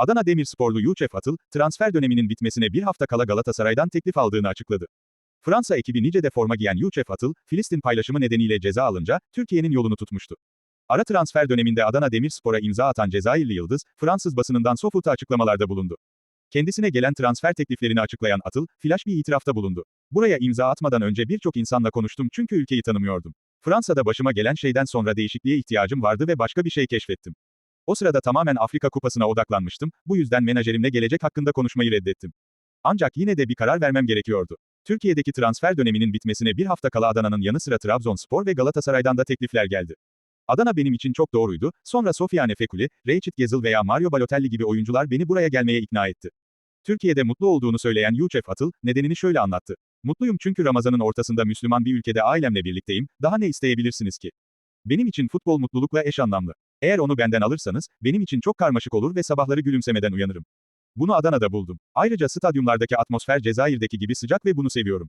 Adana Demirsporlu Yuçef Atıl, transfer döneminin bitmesine bir hafta kala Galatasaray'dan teklif aldığını açıkladı. Fransa ekibi Nice'de forma giyen Yuçef Atıl, Filistin paylaşımı nedeniyle ceza alınca, Türkiye'nin yolunu tutmuştu. Ara transfer döneminde Adana Demirspor'a imza atan Cezayirli Yıldız, Fransız basınından Sofut'a açıklamalarda bulundu. Kendisine gelen transfer tekliflerini açıklayan Atıl, flash bir itirafta bulundu. Buraya imza atmadan önce birçok insanla konuştum çünkü ülkeyi tanımıyordum. Fransa'da başıma gelen şeyden sonra değişikliğe ihtiyacım vardı ve başka bir şey keşfettim. O sırada tamamen Afrika Kupası'na odaklanmıştım, bu yüzden menajerimle gelecek hakkında konuşmayı reddettim. Ancak yine de bir karar vermem gerekiyordu. Türkiye'deki transfer döneminin bitmesine bir hafta kala Adana'nın yanı sıra Trabzonspor ve Galatasaray'dan da teklifler geldi. Adana benim için çok doğruydu, sonra Sofiane Fekuli, Rachid Gezil veya Mario Balotelli gibi oyuncular beni buraya gelmeye ikna etti. Türkiye'de mutlu olduğunu söyleyen Yuçef Atıl, nedenini şöyle anlattı. Mutluyum çünkü Ramazan'ın ortasında Müslüman bir ülkede ailemle birlikteyim, daha ne isteyebilirsiniz ki? Benim için futbol mutlulukla eş anlamlı. Eğer onu benden alırsanız, benim için çok karmaşık olur ve sabahları gülümsemeden uyanırım. Bunu Adana'da buldum. Ayrıca stadyumlardaki atmosfer Cezayir'deki gibi sıcak ve bunu seviyorum.